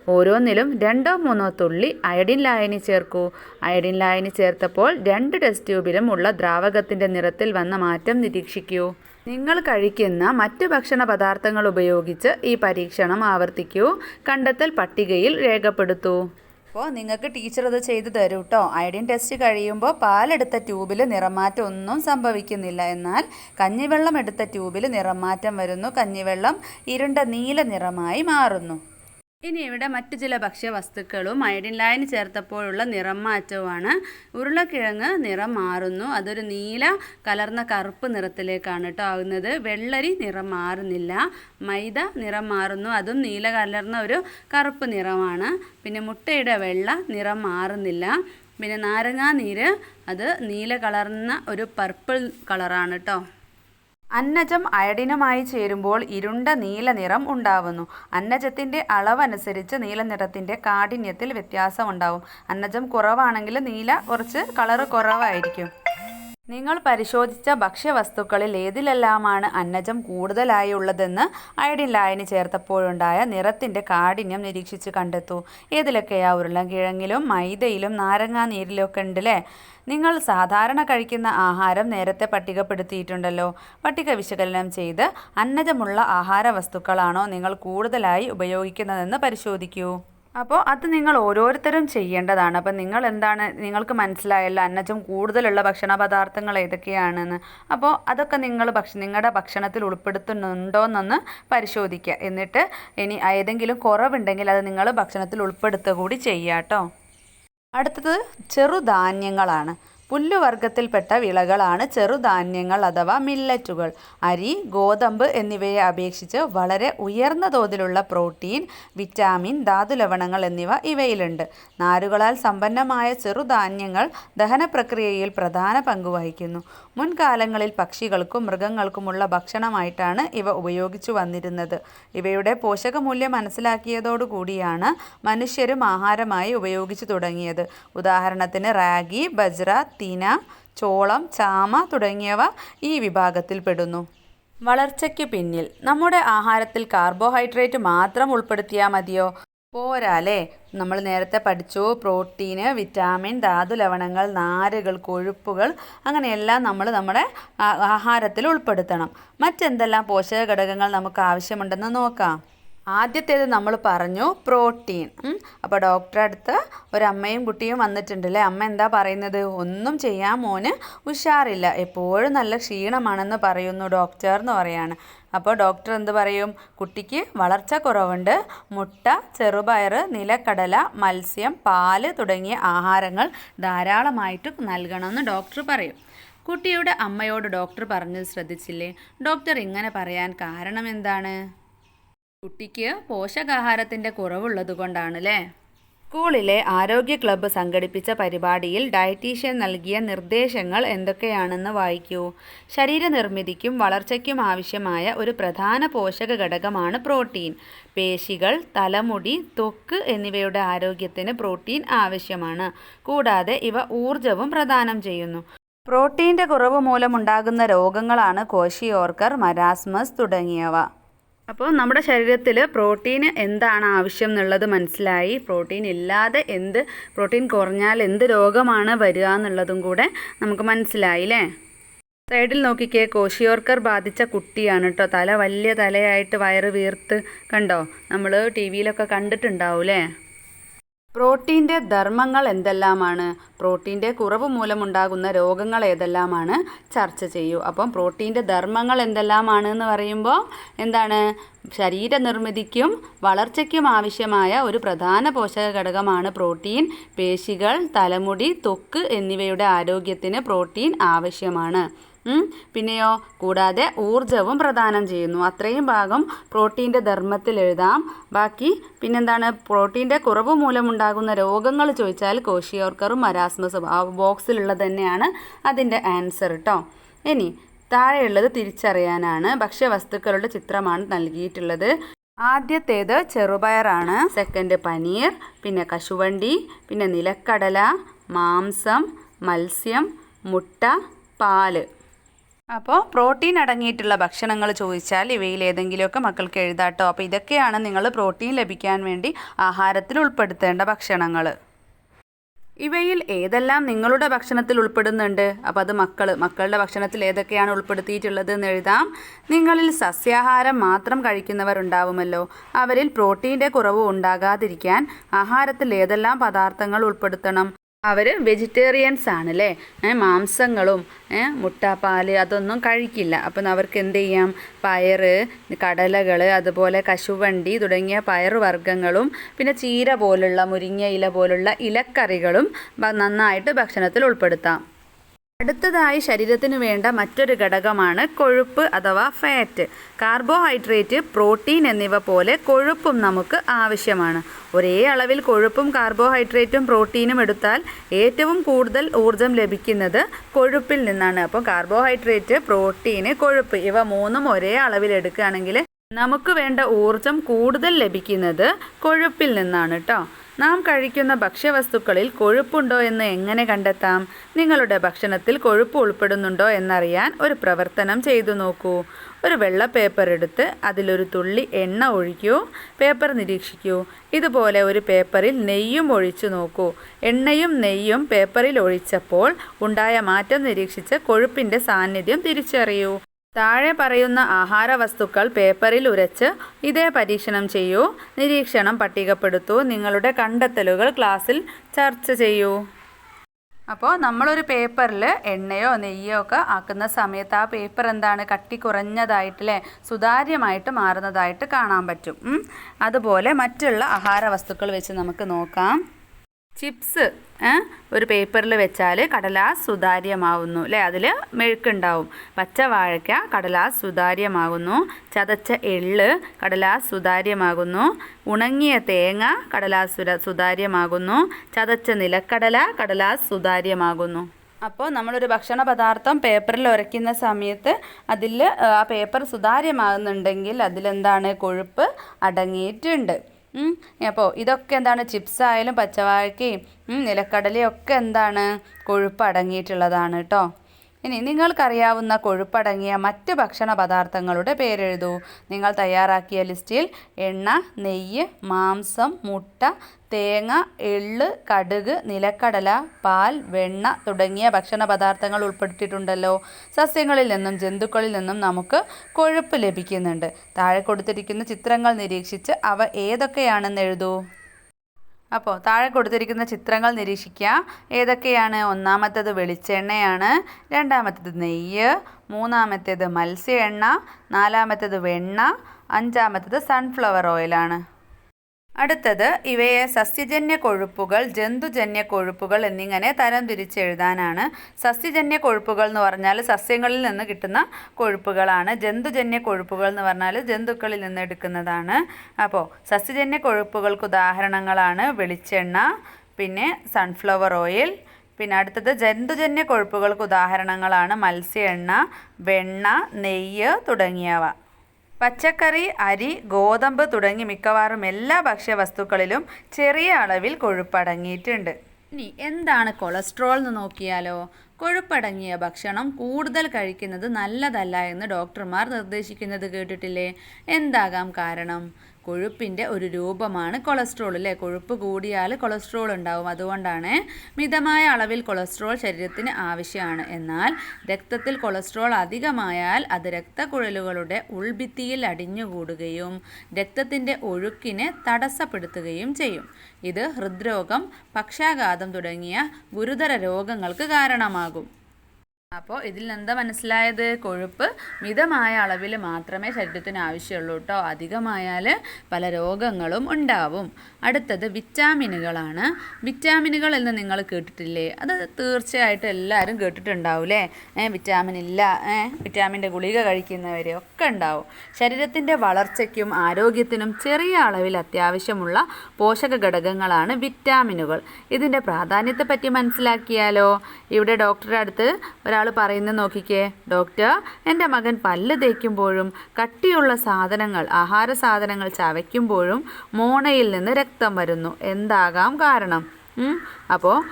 ഓരോന്നിലും രണ്ടോ മൂന്നോ തുള്ളി അയഡിൻ ലായനി ചേർക്കൂ. അയഡിൻ ലായനി ചേർത്തപ്പോൾ രണ്ട് ടെസ്റ്റ് ട്യൂബിലും ഉള്ള ദ്രാവകത്തിന്റെ നിറത്തിൽ വന്ന മാറ്റം നിരീക്ഷിക്കൂ. നിങ്ങൾ കഴിക്കുന്ന മറ്റ് ഭക്ഷണ പദാർത്ഥങ്ങൾ ഉപയോഗിച്ച് ഈ പരീക്ഷണം ആവർത്തിക്കൂ. കണ്ടെത്തൽ പട്ടികയിൽ രേഖപ്പെടുത്തൂ. അപ്പോൾ നിങ്ങൾക്ക് ടീച്ചർ ഇത് ചെയ്തു തരും കേട്ടോ അയഡിൻ ടെസ്റ്റ് കഴിയുമ്പോൾ പാലെടുത്ത ട്യൂബിൽ നിറമാറ്റം ഒന്നും സംഭവിക്കുന്നില്ല. എന്നാൽ കഞ്ഞിവെള്ളം എടുത്ത ട്യൂബിൽ നിറമാറ്റം വരുന്നു. കഞ്ഞിവെള്ളം ഇരുണ്ട നീല നിറമായി മാറുന്നു. ഇനി ഇവിടെ മറ്റു ചില ഭക്ഷ്യവസ്തുക്കളും അയഡിൻ ലായനി ചേർത്തപ്പോഴുള്ള നിറം മാറ്റവുമാണ്. ഉരുളക്കിഴങ്ങ് നിറം മാറുന്നു. അതൊരു നീല കലർന്ന കറുപ്പ് നിറത്തിലേക്കാണ് കേട്ടോ ആകുന്നത് വെള്ളരി നിറം മാറുന്നില്ല. മൈദ നിറം മാറുന്നു. അതും നീല കലർന്ന ഒരു കറുപ്പ് നിറമാണ്. പിന്നെ മുട്ടയുടെ വെള്ള നിറം മാറുന്നില്ല. പിന്നെ നാരങ്ങാ നീര് അത് നീല കലർന്ന ഒരു പർപ്പിൾ കളറാണ് കേട്ടോ. അന്നജം അയഡിനുമായി ചേരുമ്പോൾ ഇരുണ്ട നീല നിറം ഉണ്ടാവുന്നു. അന്നജത്തിന്റെ അളവനുസരിച്ച് നീല നിറത്തിന്റെ കാഠിന്യത്തിൽ വ്യത്യാസം ഉണ്ടാവും. അന്നജം കുറവാണെങ്കിൽ നീല കുറച്ച് കളറ് കുറവായിരിക്കും. നിങ്ങൾ പരിശോധിച്ച ഭക്ഷ്യവസ്തുക്കളിൽ ഏതിലെല്ലാമാണ് അന്നജം കൂടുതലായി ഉള്ളതെന്ന് അയഡിൻ ലായനി ചേർത്തപ്പോഴുണ്ടായ നിറത്തിന്റെ കാഠിന്യം നിരീക്ഷിച്ച് കണ്ടെത്തൂ. ഏതിലൊക്കെയാ ഉരുളൻകിഴങ്ങിലും മൈദയിലും നാരങ്ങാ നീരിലൊക്കെ ഉണ്ടല്ലേ? നിങ്ങൾ സാധാരണ കഴിക്കുന്ന ആഹാരം നേരത്തെ പട്ടികപ്പെടുത്തിയിട്ടുണ്ടല്ലോ. പട്ടിക വിശകലനം ചെയ്ത് അന്നജമുള്ള ആഹാര വസ്തുക്കളാണോ നിങ്ങൾ കൂടുതലായി ഉപയോഗിക്കുന്നതെന്ന് പരിശോധിക്കൂ. അപ്പോൾ അത് നിങ്ങൾ ഓരോരുത്തരും ചെയ്യേണ്ടതാണ്. അപ്പോൾ നിങ്ങൾ എന്താണ് നിങ്ങൾക്ക് മനസ്സിലായല്ല അന്നജം കൂടുതലുള്ള ഭക്ഷണ പദാർത്ഥങ്ങൾ ഏതൊക്കെയാണെന്ന്. അപ്പോൾ അതൊക്കെ നിങ്ങൾ ഭക്ഷ നിങ്ങളുടെ ഭക്ഷണത്തിൽ ഉൾപ്പെടുത്തുന്നുണ്ടോ എന്നൊന്ന് പരിശോധിക്കുക. എന്നിട്ട് ഇനി ഏതെങ്കിലും കുറവുണ്ടെങ്കിൽ അത് നിങ്ങൾ ഭക്ഷണത്തിൽ ഉൾപ്പെടുത്തുക കൂടി ചെയ്യാം കേട്ടോ. അടുത്തത് ചെറുധാന്യങ്ങളാണ്. പുല്ലുവർഗത്തിൽപ്പെട്ട വിളകളാണ് ചെറുധാന്യങ്ങൾ അഥവാ മില്ലറ്റുകൾ അരി ഗോതമ്പ് എന്നിവയെ അപേക്ഷിച്ച് വളരെ ഉയർന്ന തോതിലുള്ള പ്രോട്ടീൻ വിറ്റാമിൻ ധാതുലവണങ്ങൾ എന്നിവ ഇവയിലുണ്ട്. നാരുകളാൽ സമ്പന്നമായ ചെറുധാന്യങ്ങൾ ദഹന പ്രക്രിയയിൽ പ്രധാന പങ്ക് വഹിക്കുന്നു. മുൻകാലങ്ങളിൽ പക്ഷികൾക്കും മൃഗങ്ങൾക്കുമുള്ള ഭക്ഷണമായിട്ടാണ് ഇവ ഉപയോഗിച്ചു വന്നിരുന്നത്. ഇവയുടെ പോഷകമൂല്യം മനസ്സിലാക്കിയതോടുകൂടിയാണ് മനുഷ്യരും ആഹാരമായി ഉപയോഗിച്ചു തുടങ്ങിയത്. ഉദാഹരണത്തിന് റാഗി ബജ്ര തിന ചോളം ചാമ തുടങ്ങിയവ ഈ വിഭാഗത്തിൽപ്പെടുന്നു വളർച്ചയ്ക്ക് പിന്നിൽ നമ്മുടെ ആഹാരത്തിൽ കാർബോഹൈഡ്രേറ്റ് മാത്രം ഉൾപ്പെടുത്തിയാൽ മതിയോ? പോരാലേ. നമ്മൾ നേരത്തെ പഠിച്ചു പ്രോട്ടീന് വിറ്റാമിൻ ധാതു ലവണങ്ങൾ നാരുകൾ കൊഴുപ്പുകൾ അങ്ങനെയെല്ലാം നമ്മൾ നമ്മുടെ ആഹാരത്തിൽ ഉൾപ്പെടുത്തണം. മറ്റെന്തെല്ലാം പോഷക ഘടകങ്ങൾ നമുക്ക് ആവശ്യമുണ്ടെന്ന് നോക്കാം. ആദ്യത്തേത് നമ്മൾ പറഞ്ഞു പ്രോട്ടീൻ. അപ്പോൾ ഡോക്ടറെ അടുത്ത് ഒരമ്മയും കുട്ടിയും വന്നിട്ടുണ്ട് വന്നിട്ടുണ്ടല്ലേ? അമ്മ എന്താ പറയുന്നത്? ഒന്നും ചെയ്യാൻ മോന് ഉഷാറില്ല. എപ്പോഴും നല്ല ക്ഷീണമാണെന്ന് പറയുന്നു ഡോക്ടർ എന്ന് പറയാണ്. അപ്പോൾ ഡോക്ടർ എന്ത് പറയും? കുട്ടിക്ക് വളർച്ച കുറവുണ്ട്. മുട്ട ചെറുപയർ നിലക്കടല മത്സ്യം പാൽ തുടങ്ങിയ ആഹാരങ്ങൾ ധാരാളമായിട്ട് നൽകണമെന്ന് ഡോക്ടർ പറയും. കുട്ടിയുടെ അമ്മയോട് ഡോക്ടർ പറഞ്ഞത് ശ്രദ്ധിച്ചില്ലേ? ഡോക്ടർ ഇങ്ങനെ പറയാൻ കാരണം എന്താണ്? കുട്ടിക്ക് പോഷകാഹാരത്തിന്റെ കുറവുള്ളത് കൊണ്ടാണ് അല്ലേ സ്കൂളിലെ ആരോഗ്യ ക്ലബ്ബ് സംഘടിപ്പിച്ച പരിപാടിയിൽ ഡയറ്റീഷ്യൻ നൽകിയ നിർദ്ദേശങ്ങൾ എന്തൊക്കെയാണെന്ന് വായിക്കൂ. ശരീരനിർമ്മിതിക്കും വളർച്ചയ്ക്കും ആവശ്യമായ ഒരു പ്രധാന പോഷക ഘടകമാണ് പ്രോട്ടീൻ. പേശികൾ തലമുടി ത്വക്ക് എന്നിവയുടെ ആരോഗ്യത്തിന് പ്രോട്ടീൻ ആവശ്യമാണ്. കൂടാതെ ഇവ ഊർജവും പ്രദാനം ചെയ്യുന്നു. പ്രോട്ടീന്റെ കുറവ് മൂലമുണ്ടാകുന്ന രോഗങ്ങളാണ് കോശിയോർക്കർ മരാസ്മസ് തുടങ്ങിയവ. അപ്പോൾ നമ്മുടെ ശരീരത്തിൽ പ്രോട്ടീൻ എന്താണ് ആവശ്യം എന്നുള്ളത് മനസ്സിലായി. പ്രോട്ടീൻ ഇല്ലാതെ എന്ത് പ്രോട്ടീൻ കുറഞ്ഞാൽ എന്ത് രോഗമാണ് വരിക എന്നുള്ളതും കൂടെ നമുക്ക് മനസ്സിലായി അല്ലേ സൈഡിൽ നോക്കിക്കേ കോശിയോർക്കർ ബാധിച്ച കുട്ടിയാണ് കേട്ടോ തല വലിയ തലയായിട്ട് വയറ് വീർത്ത് കണ്ടോ? നമ്മൾ ടി വിയിലൊക്കെ കണ്ടിട്ടുണ്ടാവും അല്ലേ പ്രോട്ടീന്റെ ധർമ്മങ്ങൾ എന്തെല്ലാമാണ്? പ്രോട്ടീന്റെ കുറവ് മൂലമുണ്ടാകുന്ന രോഗങ്ങൾ ഏതെല്ലാമാണ്? ചർച്ച ചെയ്യൂ. അപ്പം പ്രോട്ടീന്റെ ധർമ്മങ്ങൾ എന്തെല്ലാമാണ് എന്ന് പറയുമ്പോൾ എന്താണ്? ശരീരനിർമ്മിതിക്കും വളർച്ചയ്ക്കും ആവശ്യമായ ഒരു പ്രധാന പോഷക ഘടകമാണ് പ്രോട്ടീൻ. പേശികൾ തലമുടി തൊക്ക് എന്നിവയുടെ ആരോഗ്യത്തിന് പ്രോട്ടീൻ ആവശ്യമാണ്. പിന്നെയോ കൂടാതെ ഊർജവും പ്രദാനം ചെയ്യുന്നു. അത്രയും ഭാഗം പ്രോട്ടീന്റെ ധർമ്മത്തിൽ എഴുതാം. ബാക്കി പിന്നെന്താണ്? പ്രോട്ടീന്റെ കുറവ് മൂലമുണ്ടാകുന്ന രോഗങ്ങൾ ചോദിച്ചാൽ കോശിയോർക്കറും മരാസ്മസും ആ ബോക്സിലുള്ളത് തന്നെയാണ് അതിന്റെ ആൻസർ കേട്ടോ ഇനി താഴെയുള്ളത് തിരിച്ചറിയാനാണ്. ഭക്ഷ്യവസ്തുക്കളുടെ ചിത്രമാണ് നൽകിയിട്ടുള്ളത്. ആദ്യത്തേത് ചെറുപയറാണ്. സെക്കൻഡ് പനീർ പിന്നെ കശുവണ്ടി പിന്നെ നിലക്കടല മാംസം മത്സ്യം മുട്ട പാൽ. അപ്പോൾ പ്രോട്ടീൻ അടങ്ങിയിട്ടുള്ള ഭക്ഷണങ്ങൾ ചോദിച്ചാൽ ഇവയിൽ ഏതെങ്കിലുമൊക്കെ മക്കൾക്ക് എഴുതാട്ടോ. അപ്പോൾ ഇതൊക്കെയാണ് നിങ്ങൾ പ്രോട്ടീൻ ലഭിക്കാൻ വേണ്ടി ആഹാരത്തിൽ ഉൾപ്പെടുത്തേണ്ട ഭക്ഷണങ്ങൾ. ഇവയിൽ ഏതെല്ലാം നിങ്ങളുടെ ഭക്ഷണത്തിൽ ഉൾപ്പെടുന്നുണ്ട്? അപ്പോൾ അത് മക്കൾ മക്കളുടെ ഭക്ഷണത്തിൽ ഏതൊക്കെയാണ് ഉൾപ്പെടുത്തിയിട്ടുള്ളത് എന്ന് എഴുതാം. നിങ്ങളിൽ സസ്യാഹാരം മാത്രം കഴിക്കുന്നവർ ഉണ്ടാവുമല്ലോ. അവരിൽ പ്രോട്ടീന്റെ കുറവ് ഉണ്ടാകാതിരിക്കാൻ ആഹാരത്തിൽ ഏതെല്ലാം പദാർത്ഥങ്ങൾ ഉൾപ്പെടുത്തണം? അവർ വെജിറ്റേറിയൻസ് ആണ് അല്ലേ മാംസങ്ങളും ഏ, മുട്ട പാൽ അതൊന്നും കഴിക്കില്ല. അപ്പം അവർക്ക് എന്ത് ചെയ്യാം പയർ കടലകൾ അതുപോലെ കശുവണ്ടി തുടങ്ങിയ പയറുവർഗങ്ങളും പിന്നെ ചീര പോലുള്ള മുരിങ്ങ ഇല പോലുള്ള ഇലക്കറികളും നന്നായിട്ട് ഭക്ഷണത്തിൽ ഉൾപ്പെടുത്താം. അടുത്തതായി ശരീരത്തിന് വേണ്ട മറ്റൊരു ഘടകമാണ് കൊഴുപ്പ് അഥവാ ഫാറ്റ് കാർബോഹൈഡ്രേറ്റ് പ്രോട്ടീൻ എന്നിവ പോലെ കൊഴുപ്പും നമുക്ക് ആവശ്യമാണ്. ഒരേ അളവിൽ കൊഴുപ്പും കാർബോഹൈഡ്രേറ്റും പ്രോട്ടീനും എടുത്താൽ ഏറ്റവും കൂടുതൽ ഊർജം ലഭിക്കുന്നത് കൊഴുപ്പിൽ നിന്നാണ്. അപ്പോൾ കാർബോഹൈഡ്രേറ്റ് പ്രോട്ടീന് കൊഴുപ്പ് ഇവ മൂന്നും ഒരേ അളവിൽ എടുക്കുകയാണെങ്കിൽ നമുക്ക് വേണ്ട ഊർജം കൂടുതൽ ലഭിക്കുന്നത് കൊഴുപ്പിൽ നിന്നാണ് കേട്ടോ നാം കഴിക്കുന്ന ഭക്ഷ്യവസ്തുക്കളിൽ കൊഴുപ്പുണ്ടോ എന്ന് എങ്ങനെ കണ്ടെത്താം? നിങ്ങളുടെ ഭക്ഷണത്തിൽ കൊഴുപ്പ് ഉൾപ്പെടുന്നുണ്ടോ എന്നറിയാൻ ഒരു പ്രവർത്തനം ചെയ്തു നോക്കൂ. ഒരു വെള്ള പേപ്പർ എടുത്ത് അതിലൊരു തുള്ളി എണ്ണ ഒഴിക്കൂ. പേപ്പർ നിരീക്ഷിക്കൂ. ഇതുപോലെ ഒരു പേപ്പറിൽ നെയ്യും ഒഴിച്ചു നോക്കൂ. എണ്ണയും നെയ്യും പേപ്പറിൽ ഒഴിച്ചപ്പോൾ ഉണ്ടായ മാറ്റം നിരീക്ഷിച്ച് കൊഴുപ്പിന്റെ സാന്നിധ്യം തിരിച്ചറിയൂ. താഴെ പറയുന്ന ആഹാര വസ്തുക്കൾ പേപ്പറിൽ ഉരച്ച് ഇതേ പരീക്ഷണം ചെയ്യൂ. നിരീക്ഷണം പട്ടികപ്പെടുത്തൂ. നിങ്ങളുടെ കണ്ടെത്തലുകൾ ക്ലാസ്സിൽ ചർച്ച ചെയ്യൂ. അപ്പോൾ നമ്മളൊരു പേപ്പറിൽ എണ്ണയോ നെയ്യോ ഒക്കെ ആക്കുന്ന സമയത്ത് ആ പേപ്പർ എന്താണ്? കട്ടി കുറഞ്ഞതായിട്ടല്ലേ? സുതാര്യമായിട്ട് മാറുന്നതായിട്ട് കാണാൻ പറ്റും. അതുപോലെ മറ്റുള്ള ആഹാര വസ്തുക്കൾ വെച്ച് നമുക്ക് നോക്കാം. ചിപ്സ് ഒരു പേപ്പറിൽ വെച്ചാൽ കടലാസ് സുതാര്യമാവുന്നു അല്ലേ? അതിൽ മെഴുക്കുണ്ടാവും. പച്ച വാഴയ്ക്ക കടലാസ് സുതാര്യമാകുന്നു ചതച്ച എള്ള് കടലാസ് സുതാര്യമാകുന്നു ഉണങ്ങിയ തേങ്ങ കടലാസ് സുതാര്യമാകുന്നു ചതച്ച നിലക്കടല കടലാസ് സുതാര്യമാകുന്നു. അപ്പോൾ നമ്മളൊരു ഭക്ഷണ പദാർത്ഥം പേപ്പറിൽ ഉരയ്ക്കുന്ന സമയത്ത് അതിൽ ആ പേപ്പർ സുതാര്യമാകുന്നുണ്ടെങ്കിൽ അതിലെന്താണ്? കൊഴുപ്പ് അടങ്ങിയിട്ടുണ്ട്. അപ്പോൾ ഇതൊക്കെ എന്താണ്? ചിപ്സ് ആയാലും പച്ചവാഴക്കയും ഉം, നിലക്കടലയും ഒക്കെ എന്താണ്? കൊഴുപ്പ് അടങ്ങിയിട്ടുള്ളതാണ് കേട്ടോ ഇനി നിങ്ങൾക്കറിയാവുന്ന കൊഴുപ്പടങ്ങിയ മറ്റ് ഭക്ഷണ പദാർത്ഥങ്ങളുടെ പേരെഴുതൂ. നിങ്ങൾ തയ്യാറാക്കിയ ലിസ്റ്റിൽ എണ്ണ നെയ്യ് മാംസം മുട്ട തേങ്ങ എള്ള് കടുക് നിലക്കടല പാൽ വെണ്ണ തുടങ്ങിയ ഭക്ഷണ പദാർത്ഥങ്ങൾ ഉൾപ്പെടുത്തിയിട്ടുണ്ടല്ലോ. സസ്യങ്ങളിൽ നിന്നും ജന്തുക്കളിൽ നിന്നും നമുക്ക് കൊഴുപ്പ് ലഭിക്കുന്നുണ്ട്. താഴെ കൊടുത്തിരിക്കുന്ന ചിത്രങ്ങൾ നിരീക്ഷിച്ച് അവ ഏതൊക്കെയാണെന്ന് എഴുതൂ. അപ്പോൾ താഴെ കൊടുത്തിരിക്കുന്ന ചിത്രങ്ങൾ നിരീക്ഷിക്കുക. ഏതൊക്കെയാണ്? ഒന്നാമത്തേത് വെളിച്ചെണ്ണയാണ് രണ്ടാമത്തേത് നെയ്യ് മൂന്നാമത്തേത് മത്സ്യ എണ്ണ നാലാമത്തേത് വെണ്ണ അഞ്ചാമത്തേത് സൺഫ്ലവർ ഓയിലാണ് അടുത്തത് ഇവയെ സസ്യജന്യ കൊഴുപ്പുകൾ ജന്തുജന്യ കൊഴുപ്പുകൾ എന്നിങ്ങനെ തരം തരംതിരിച്ചെഴുതാനാണ് സസ്യജന്യ കൊഴുപ്പുകൾ എന്ന് പറഞ്ഞാൽ സസ്യങ്ങളിൽ നിന്ന് കിട്ടുന്ന കൊഴുപ്പുകളാണ്. ജന്തുജന്യ കൊഴുപ്പുകൾ എന്ന് പറഞ്ഞാൽ ജന്തുക്കളിൽ നിന്ന് എടുക്കുന്നതാണ്. അപ്പോൾ സസ്യജന്യ കൊഴുപ്പുകൾക്ക് ഉദാഹരണങ്ങളാണ് വെളിച്ചെണ്ണ പിന്നെ സൺഫ്ലവർ ഓയിൽ പിന്നെ അടുത്തത് ജന്തുജന്യ കൊഴുപ്പുകൾക്ക് ഉദാഹരണങ്ങളാണ് മത്സ്യ എണ്ണ വെണ്ണ നെയ്യ് തുടങ്ങിയവ. പച്ചക്കറി അരി ഗോതമ്പ് തുടങ്ങി മിക്കവാറും എല്ലാ ഭക്ഷ്യവസ്തുക്കളിലും ചെറിയ അളവിൽ കൊഴുപ്പടങ്ങിയിട്ടുണ്ട്. ഇനി എന്താണ് കൊളസ്ട്രോൾ എന്ന് നോക്കിയാലോ? കൊഴുപ്പടങ്ങിയ ഭക്ഷണം കൂടുതൽ കഴിക്കുന്നത് നല്ലതല്ല എന്ന് ഡോക്ടർമാർ നിർദ്ദേശിക്കുന്നത് കേട്ടിട്ടില്ലേ? എന്താകാം കാരണം? കൊഴുപ്പിന്റെ ഒരു രൂപമാണ് കൊളസ്ട്രോൾ അല്ലേ? കൊഴുപ്പ് കൂടിയാൽ കൊളസ്ട്രോൾ ഉണ്ടാവും. അതുകൊണ്ടാണ് മിതമായ അളവിൽ കൊളസ്ട്രോൾ ശരീരത്തിന് ആവശ്യമാണ്. എന്നാൽ രക്തത്തിൽ കൊളസ്ട്രോൾ അധികമായാൽ അത് രക്തക്കുഴലുകളുടെ ഉൾഭിത്തിയിൽ അടിഞ്ഞുകൂടുകയും രക്തത്തിന്റെ ഒഴുക്കിനെ തടസ്സപ്പെടുത്തുകയും ചെയ്യും. ഇത് ഹൃദ്രോഗം പക്ഷാഘാതം തുടങ്ങിയ ഗുരുതര രോഗങ്ങൾക്ക് കാരണമാകും. അപ്പോൾ ഇതിൽ നിന്ന് മനസ്സിലായത്? കൊഴുപ്പ് മിതമായ അളവിൽ മാത്രമേ ശരീരത്തിന് ആവശ്യമുള്ളൂ കേട്ടോ അധികമായാൽ പല രോഗങ്ങളും ഉണ്ടാവും. അടുത്തത് വിറ്റാമിനുകളാണ്. വിറ്റാമിനുകൾ എന്ന് നിങ്ങൾ കേട്ടിട്ടില്ലേ? അത് തീർച്ചയായിട്ടും എല്ലാവരും കേട്ടിട്ടുണ്ടാവൂലേ? ഏ വിറ്റാമിൻ ഇല്ല. ഏ വിറ്റാമിന്റെ ഗുളിക കഴിക്കുന്നവരെ ഒക്കെ ഉണ്ടാവും. ശരീരത്തിന്റെ വളർച്ചയ്ക്കും ആരോഗ്യത്തിനും ചെറിയ അളവിൽ അത്യാവശ്യമുള്ള പോഷക ഘടകങ്ങളാണ് വിറ്റാമിനുകൾ. ഇതിന്റെ പ്രാധാന്യത്തെപ്പറ്റി മനസ്സിലാക്കിയാലോ? ഇവിടെ ഡോക്ടറുടെ അടുത്ത് ഒരാൾ പറയുന്നത് നോക്കിക്കേ ഡോക്ടർ എന്റെ മകൻ പല്ല് തേക്കുമ്പോഴും കട്ടിയുള്ള സാധനങ്ങൾ ആഹാര സാധനങ്ങൾ ചവയ്ക്കുമ്പോഴും മോണയിൽ നിന്ന് രക്തം വരുന്നു. എന്താകാം കാരണം? അപ്പോൾ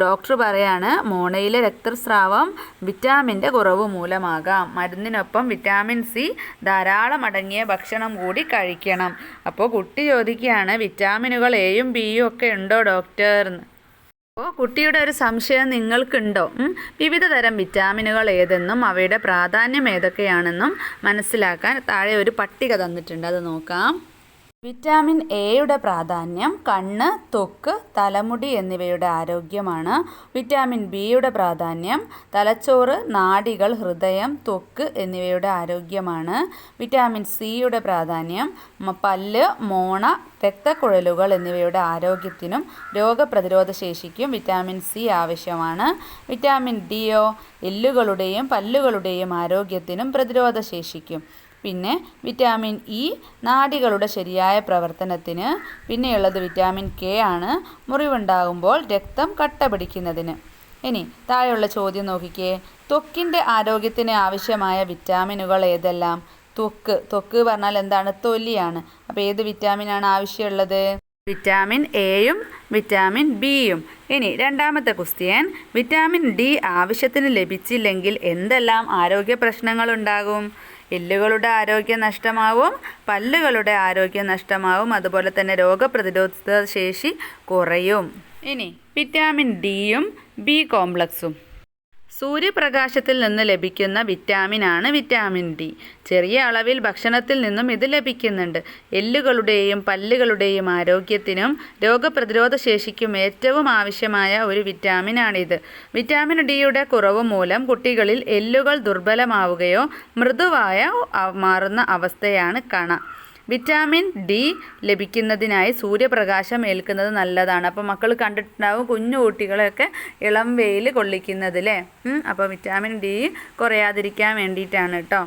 ഡോക്ടർ പറയാണ് മോണയിലെ രക്തസ്രാവം വിറ്റാമിന്റെ കുറവ് മൂലമാകാം. മരുന്നിനൊപ്പം വിറ്റാമിൻ സി ധാരാളം അടങ്ങിയ ഭക്ഷണം കൂടി കഴിക്കണം. അപ്പോൾ കുട്ടി ചോദിക്കുകയാണ് വിറ്റാമിനുകൾ എയും ബിയും ഒക്കെ ഉണ്ടോ ഡോക്ടർ? അപ്പോൾ കുട്ടിയുടെ ഒരു സംശയം നിങ്ങൾക്കുണ്ടോ? വിവിധ തരം വിറ്റാമിനുകൾ ഏതെന്നും അവയുടെ പ്രാധാന്യം ഏതൊക്കെയാണെന്നും മനസ്സിലാക്കാൻ താഴെ ഒരു പട്ടിക തന്നിട്ടുണ്ട് അത് നോക്കാം വിറ്റാമിൻ എയുടെ പ്രാധാന്യം കണ്ണ് തൊക്ക് തലമുടി എന്നിവയുടെ ആരോഗ്യമാണ്. വിറ്റാമിൻ ബിയുടെ പ്രാധാന്യം തലച്ചോറ് നാഡികൾ ഹൃദയം തൊക്ക് എന്നിവയുടെ ആരോഗ്യമാണ്. വിറ്റാമിൻ സിയുടെ പ്രാധാന്യം പല്ല് മോണ രക്തക്കുഴലുകൾ എന്നിവയുടെ ആരോഗ്യത്തിനും രോഗപ്രതിരോധ ശേഷിക്കും വിറ്റാമിൻ സി ആവശ്യമാണ്. വിറ്റാമിൻ ഡിയോ എല്ലുകളുടെയും പല്ലുകളുടെയും ആരോഗ്യത്തിനും പ്രതിരോധ ശേഷിക്കും. പിന്നെ വിറ്റാമിൻ ഇ നാഡികളുടെ ശരിയായ പ്രവർത്തനത്തിന് പിന്നെയുള്ളത് വിറ്റാമിൻ കെ ആണ്. മുറിവുണ്ടാകുമ്പോൾ രക്തം കട്ട പിടിക്കുന്നതിന്. ഇനി താഴെയുള്ള ചോദ്യം നോക്കിക്കേ. ത്വക്കിന്റെ ആരോഗ്യത്തിന് ആവശ്യമായ വിറ്റാമിനുകൾ ഏതെല്ലാം? ത്വക്ക്. ത്വക്ക് പറഞ്ഞാൽ എന്താണ്? തൊലിയാണ്. അപ്പോൾ ഏത് വിറ്റാമിനാണ് ആവശ്യമുള്ളത്? വിറ്റാമിൻ എയും വിറ്റാമിൻ ബിയും ഇനി രണ്ടാമത്തെ ക്വസ്റ്റ്യൻ വിറ്റാമിൻ ഡി ആവശ്യത്തിന് ലഭിച്ചില്ലെങ്കിൽ എന്തെല്ലാം ആരോഗ്യ പ്രശ്നങ്ങളുണ്ടാകും എല്ലുകളുടെ ആരോഗ്യം നഷ്ടമാവും പല്ലുകളുടെ ആരോഗ്യം നഷ്ടമാവും അതുപോലെ തന്നെ രോഗപ്രതിരോധ ശേഷി കുറയും. ഇനി വിറ്റാമിൻ ഡിയും ബി കോംപ്ലക്സും സൂര്യപ്രകാശത്തിൽ നിന്ന് ലഭിക്കുന്ന വിറ്റാമിനാണ് വിറ്റാമിൻ ഡി. ചെറിയ അളവിൽ ഭക്ഷണത്തിൽ നിന്നും ഇത് ലഭിക്കുന്നുണ്ട്. എല്ലുകളുടെയും പല്ലുകളുടെയും ആരോഗ്യത്തിനും രോഗപ്രതിരോധ ശേഷിക്കും ഏറ്റവും ആവശ്യമായ ഒരു വിറ്റാമിനാണിത് വിറ്റാമിൻ ഡിയുടെ കുറവ് മൂലം കുട്ടികളിൽ എല്ലുകൾ ദുർബലമാവുകയോ മൃദുവായ മാറുന്ന അവസ്ഥയാണ് കണ. വിറ്റാമിൻ ഡി ലഭിക്കുന്നതിനായി സൂര്യപ്രകാശം ഏൽക്കുന്നത് നല്ലതാണ്. അപ്പോൾ മക്കൾ കണ്ടിട്ടുണ്ടാവും കുഞ്ഞു കുട്ടികളെയൊക്കെ ഇളം വെയിൽ കൊള്ളിക്കുന്നത് അല്ലേ അപ്പോൾ വിറ്റാമിൻ ഡി കുറയാതിരിക്കാൻ വേണ്ടിയിട്ടാണ് കേട്ടോ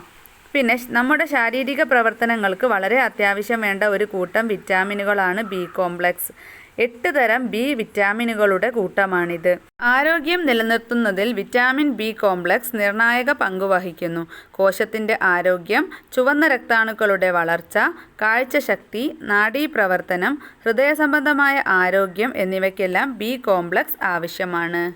പിന്നെ നമ്മുടെ ശാരീരിക പ്രവർത്തനങ്ങൾക്ക് വളരെ അത്യാവശ്യം വേണ്ട ഒരു കൂട്ടം വിറ്റാമിനുകളാണ് ബി കോംപ്ലക്സ്. എട്ട് തരം ബി വിറ്റാമിനുകളുടെ കൂട്ടമാണിത്. ആരോഗ്യം നിലനിർത്തുന്നതിൽ വിറ്റാമിൻ ബി കോംപ്ലക്സ് നിർണായക പങ്ക് വഹിക്കുന്നു. കോശത്തിന്റെ ആരോഗ്യം ചുവന്ന രക്താണുക്കളുടെ വളർച്ച കാഴ്ചശക്തി നാഡീപ്രവർത്തനം ഹൃദയ സംബന്ധമായ ആരോഗ്യം എന്നിവയ്ക്കെല്ലാം ബി കോംപ്ലക്സ് ആവശ്യമാണ്.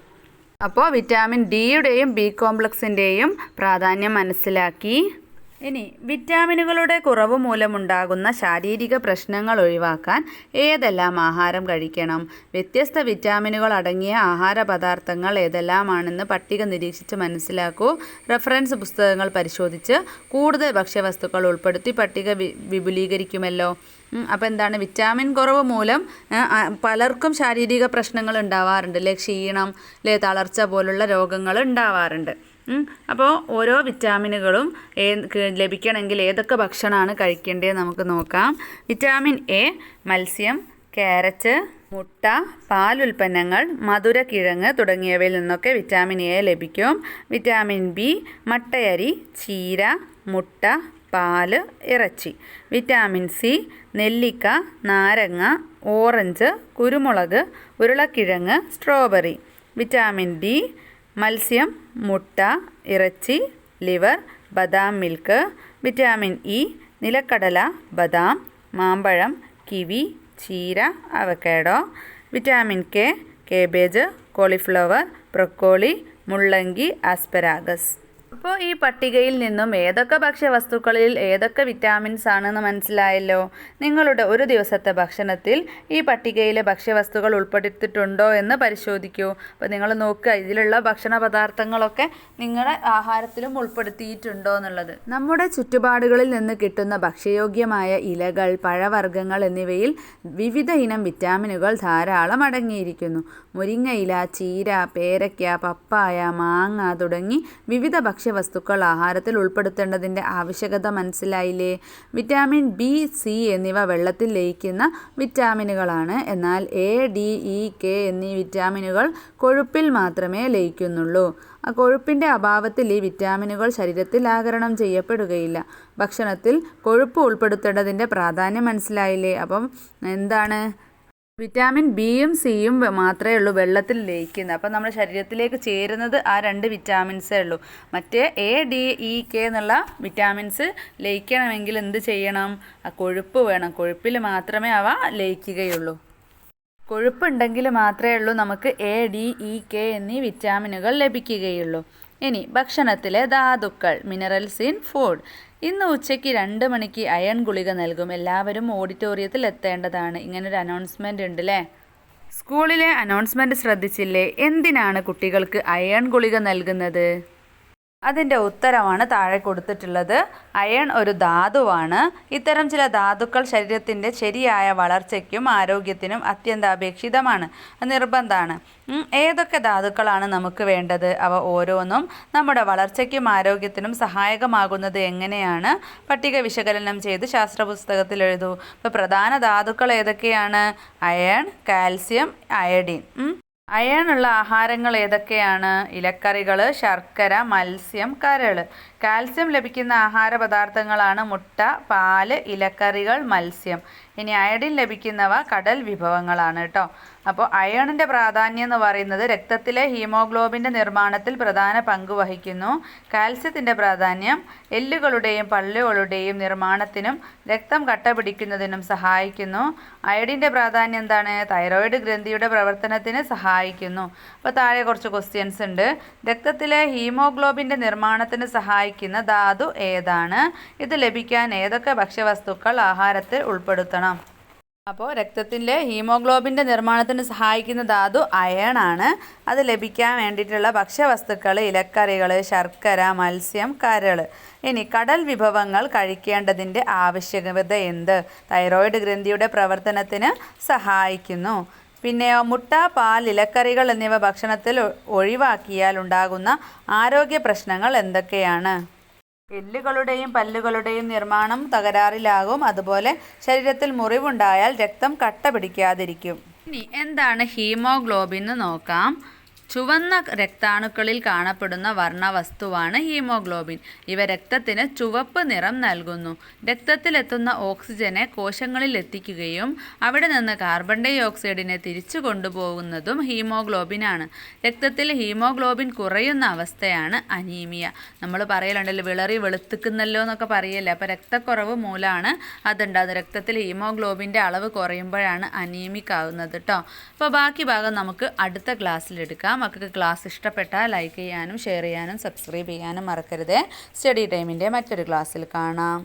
അപ്പോൾ വിറ്റാമിൻ ഡിയുടെയും ബി കോംപ്ലക്സിന്റെയും പ്രാധാന്യം മനസ്സിലാക്കി. ഇനി വിറ്റാമിനുകളുടെ കുറവ് മൂലമുണ്ടാകുന്ന ശാരീരിക പ്രശ്നങ്ങൾ ഒഴിവാക്കാൻ ഏതെല്ലാം ആഹാരം കഴിക്കണം? വ്യത്യസ്ത വിറ്റാമിനുകൾ അടങ്ങിയ ആഹാര പദാർത്ഥങ്ങൾ ഏതെല്ലാമാണെന്ന് പട്ടിക നിരീക്ഷിച്ച് മനസ്സിലാക്കൂ. റഫറൻസ് പുസ്തകങ്ങൾ പരിശോധിച്ച് കൂടുതൽ ഭക്ഷ്യവസ്തുക്കൾ ഉൾപ്പെടുത്തി പട്ടിക വിപുലീകരിക്കുമല്ലോ. അപ്പോൾ എന്താണ്? വിറ്റാമിൻ കുറവ് മൂലം പലർക്കും ശാരീരിക പ്രശ്നങ്ങൾ ഉണ്ടാവാറുണ്ട്. അല്ലെ ക്ഷീണം അല്ലെ തളർച്ച പോലുള്ള രോഗങ്ങൾ ഉണ്ടാവാറുണ്ട്. അപ്പോൾ ഓരോ വിറ്റാമിനുകളും ലഭിക്കണമെങ്കിൽ ഏതൊക്കെ ഭക്ഷണമാണ് കഴിക്കേണ്ടത് നമുക്ക് നോക്കാം. വിറ്റാമിൻ എ മത്സ്യം ക്യാരറ്റ് മുട്ട പാൽ പാലുൽപ്പന്നങ്ങൾ മധുരക്കിഴങ്ങ് തുടങ്ങിയവയിൽ നിന്നൊക്കെ വിറ്റാമിൻ എ ലഭിക്കും. വിറ്റാമിൻ ബി മട്ടയരി ചീര മുട്ട പാൽ ഇറച്ചി. വിറ്റാമിൻ സി നെല്ലിക്ക നാരങ്ങ ഓറഞ്ച് കുരുമുളക് ഉരുളക്കിഴങ്ങ് സ്ട്രോബെറി. വിറ്റാമിൻ ഡി മത്സ്യം മുട്ട ഇറച്ചി ലിവർ ബദാം മിൽക്ക് വിറ്റാമിൻ ഇ നിലക്കടല ബദാം മാമ്പഴം കിവി ചീര avocado vitamin K cabbage cauliflower broccoli മുള്ളങ്കി asparagus. അപ്പോൾ ഈ പട്ടികയിൽ നിന്നും ഏതൊക്കെ ഭക്ഷ്യവസ്തുക്കളിൽ ഏതൊക്കെ വിറ്റാമിൻസ് ആണെന്ന് മനസ്സിലായല്ലോ? നിങ്ങളുടെ ഒരു ദിവസത്തെ ഭക്ഷണത്തിൽ ഈ പട്ടികയിലെ ഭക്ഷ്യവസ്തുക്കൾ ഉൾപ്പെടുത്തിയിട്ടുണ്ടോ എന്ന് പരിശോധിക്കൂ. അപ്പോൾ നിങ്ങൾ നോക്കുക ഇതിലുള്ള ഭക്ഷണ പദാർത്ഥങ്ങളൊക്കെ നിങ്ങളുടെ ആഹാരത്തിലും ഉൾപ്പെടുത്തിയിട്ടുണ്ടോ എന്നുള്ളത്. നമ്മുടെ ചുറ്റുപാടുകളിൽ നിന്ന് കിട്ടുന്ന ഭക്ഷ്യയോഗ്യമായ ഇലകൾ പഴവർഗങ്ങൾ എന്നിവയിൽ വിവിധ ഇനം വിറ്റാമിനുകൾ ധാരാളം അടങ്ങിയിരിക്കുന്നു. മുരിങ്ങയില ചീര പേരയ്ക്ക പപ്പായ മാങ്ങ തുടങ്ങി വിവിധ ഭക്ഷ്യവസ്തുക്കൾ ആഹാരത്തിൽ ഉൾപ്പെടുത്തേണ്ടതിന്റെ ആവശ്യകത മനസ്സിലായില്ലേ? വിറ്റാമിൻ ബി സി എന്നിവ വെള്ളത്തിൽ ലയിക്കുന്ന വിറ്റാമിനുകളാണ്. എന്നാൽ എ ഡി ഇ കെ എന്നീ വിറ്റാമിനുകൾ കൊഴുപ്പിൽ മാത്രമേ ലയിക്കുന്നുള്ളൂ. കൊഴുപ്പിന്റെ അഭാവത്തിൽ ഈ വിറ്റാമിനുകൾ ശരീരത്തിൽ ആകരണം ചെയ്യപ്പെടുകയില്ല. ഭക്ഷണത്തിൽ കൊഴുപ്പ് ഉൾപ്പെടുത്തേണ്ടതിന്റെ പ്രാധാന്യം മനസ്സിലായില്ലേ? അപ്പം എന്താണ്? വിറ്റാമിൻ ബിയും സിയും മാത്രമേ ഉള്ളൂ വെള്ളത്തിൽ ലയിക്കുന്നത്. അപ്പം നമ്മുടെ ശരീരത്തിലേക്ക് ചേരുന്നത് ആ രണ്ട് വിറ്റാമിൻസേ ഉള്ളൂ. മറ്റേ എ ഡി ഇ കെ എന്നുള്ള വിറ്റാമിൻസ് ലയിക്കണമെങ്കിൽ എന്ത് ചെയ്യണം? ആ കൊഴുപ്പ് വേണം. കൊഴുപ്പിൽ മാത്രമേ അവ ലയിക്കുകയുള്ളൂ. കൊഴുപ്പുണ്ടെങ്കിൽ മാത്രമേ ഉള്ളൂ നമുക്ക് എ ഡി ഇ കെ എന്നീ വിറ്റാമിനുകൾ ലഭിക്കുകയുള്ളൂ. ഇനി ഭക്ഷണത്തിലെ ധാതുക്കൾ മിനറൽസ് ഇൻ ഫുഡ് ഇന്ന് ഉച്ചയ്ക്ക് രണ്ട് മണിക്ക് അയൺ ഗുളിക നൽകും. എല്ലാവരും ഓഡിറ്റോറിയത്തിൽ എത്തേണ്ടതാണ്. ഇങ്ങനൊരു അനൗൺസ്മെന്റ് ഉണ്ട് അല്ലേ സ്കൂളിലെ അനൗൺസ്മെന്റ് ശ്രദ്ധിച്ചില്ലേ? എന്തിനാണ് കുട്ടികൾക്ക് അയൺ ഗുളിക നൽകുന്നത്? അതിന്റെ ഉത്തരമാണ് താഴെ കൊടുത്തിട്ടുള്ളത്. അയൺ ഒരു ധാതുവാണ്. ഇത്തരം ചില ധാതുക്കൾ ശരീരത്തിന്റെ ശരിയായ വളർച്ചയ്ക്കും ആരോഗ്യത്തിനും അത്യന്താപേക്ഷിതമാണ്. നിർബന്ധമാണ്. ഏതൊക്കെ ധാതുക്കളാണ് നമുക്ക് വേണ്ടത്? അവ ഓരോന്നും നമ്മുടെ വളർച്ചയ്ക്കും ആരോഗ്യത്തിനും സഹായകമാകുന്നത് എങ്ങനെയാണ്? പട്ടിക വിശകലനം ചെയ്ത് ശാസ്ത്ര പുസ്തകത്തിൽ എഴുതൂ. ഇപ്പോൾ പ്രധാന ധാതുക്കൾ ഏതൊക്കെയാണ്? Iron calcium iodine. ഉള്ള ആഹാരങ്ങൾ ഏതൊക്കെയാണ്? ഇലക്കറികൾ ശർക്കര മത്സ്യം കരൾ കാൽസ്യം ലഭിക്കുന്ന ആഹാര പദാർത്ഥങ്ങളാണ് മുട്ട പാൽ ഇലക്കറികൾ മത്സ്യം. ഇനി അയഡിൻ ലഭിക്കുന്നവ കടൽ വിഭവങ്ങളാണ് കേട്ടോ. അപ്പോൾ അയണിന്റെ പ്രാധാന്യം എന്ന് പറയുന്നത് രക്തത്തിലെ ഹീമോഗ്ലോബിന്റെ നിർമ്മാണത്തിൽ പ്രധാന പങ്ക് വഹിക്കുന്നു. കാൽസ്യത്തിന്റെ പ്രാധാന്യം എല്ലുകളുടെയും പല്ലുകളുടെയും നിർമ്മാണത്തിനും രക്തം കട്ട പിടിക്കുന്നതിനും സഹായിക്കുന്നു. അയഡിന്റെ പ്രാധാന്യം എന്താണ്? തൈറോയിഡ് ഗ്രന്ഥിയുടെ പ്രവർത്തനത്തിന് സഹായിക്കുന്നു. അപ്പോൾ താഴെ കുറച്ച് ക്വസ്റ്റ്യൻസ് ഉണ്ട്. രക്തത്തിലെ ഹീമോഗ്ലോബിന്റെ നിർമ്മാണത്തിന് സഹായിക്കുന്ന ധാതു ഏതാണ്? ഇത് ലഭിക്കാൻ ഏതൊക്കെ ഭക്ഷ്യവസ്തുക്കൾ ആഹാരത്തിൽ ഉൾപ്പെടുത്തണം? അപ്പോൾ രക്തത്തിന്റെ ഹീമോഗ്ലോബിന്റെ നിർമ്മാണത്തിന് സഹായിക്കുന്ന ധാതു അയണാണ്. അത് ലഭിക്കാൻ വേണ്ടിയിട്ടുള്ള ഭക്ഷ്യവസ്തുക്കൾ ഇലക്കറികൾ ശർക്കര മത്സ്യം കരൾ ഇനി കടൽ വിഭവങ്ങൾ കഴിക്കേണ്ടതിന്റെ ആവശ്യകത എന്ത്? തൈറോയിഡ് ഗ്രന്ഥിയുടെ പ്രവർത്തനത്തിന് സഹായിക്കുന്നു. പിന്നെ മുട്ട പാൽ ഇലക്കറികൾ എന്നിവ ഭക്ഷണത്തിൽ ഒഴിവാക്കിയാൽ ഉണ്ടാകുന്ന ആരോഗ്യ പ്രശ്നങ്ങൾ എന്തൊക്കെയാണ്? എല്ലുകളുടെയും പല്ലുകളുടെയും നിർമ്മാണം തകരാറിലാകും. അതുപോലെ ശരീരത്തിൽ മുറിവുണ്ടായാൽ രക്തം കട്ട പിടിക്കാതിരിക്കും ഇനി എന്താണ് ഹീമോഗ്ലോബിൻ നോക്കാം. ചുവന്ന രക്താണുക്കളിൽ കാണപ്പെടുന്ന വർണവസ്തുവാണ് ഹീമോഗ്ലോബിൻ. ഇവ രക്തത്തിന് ചുവപ്പ് നിറം നൽകുന്നു. രക്തത്തിലെത്തുന്ന ഓക്സിജനെ കോശങ്ങളിൽ എത്തിക്കുകയും അവിടെ നിന്ന് കാർബൺ ഡൈ ഓക്സൈഡിനെ തിരിച്ചു കൊണ്ടുപോകുന്നതും ഹീമോഗ്ലോബിനാണ്. രക്തത്തിൽ ഹീമോഗ്ലോബിൻ കുറയുന്ന അവസ്ഥയാണ് അനീമിയ. നമ്മൾ പറയലുണ്ടല്ലോ വിളറി വെളുത്തുക്കുന്നല്ലോ എന്നൊക്കെ പറയല്ലേ? അപ്പോൾ രക്തക്കുറവ് മൂലമാണ് അതുണ്ടാകുന്നത് രക്തത്തിൽ ഹീമോഗ്ലോബിന്റെ അളവ് കുറയുമ്പോഴാണ് അനീമിക് ആകുന്നത് കേട്ടോ അപ്പോൾ ബാക്കി ഭാഗം നമുക്ക് അടുത്ത ക്ലാസ്സിൽ എടുക്കാം. മക്കൾക്ക് ക്ലാസ് ഇഷ്ടപ്പെട്ടാൽ ലൈക്ക് ചെയ്യാനും ഷെയർ ചെയ്യാനും സബ്സ്ക്രൈബ് ചെയ്യാനും മറക്കരുത്. സ്റ്റഡി ടൈമിന്റെ മറ്റൊരു ക്ലാസ്സിൽ കാണാം.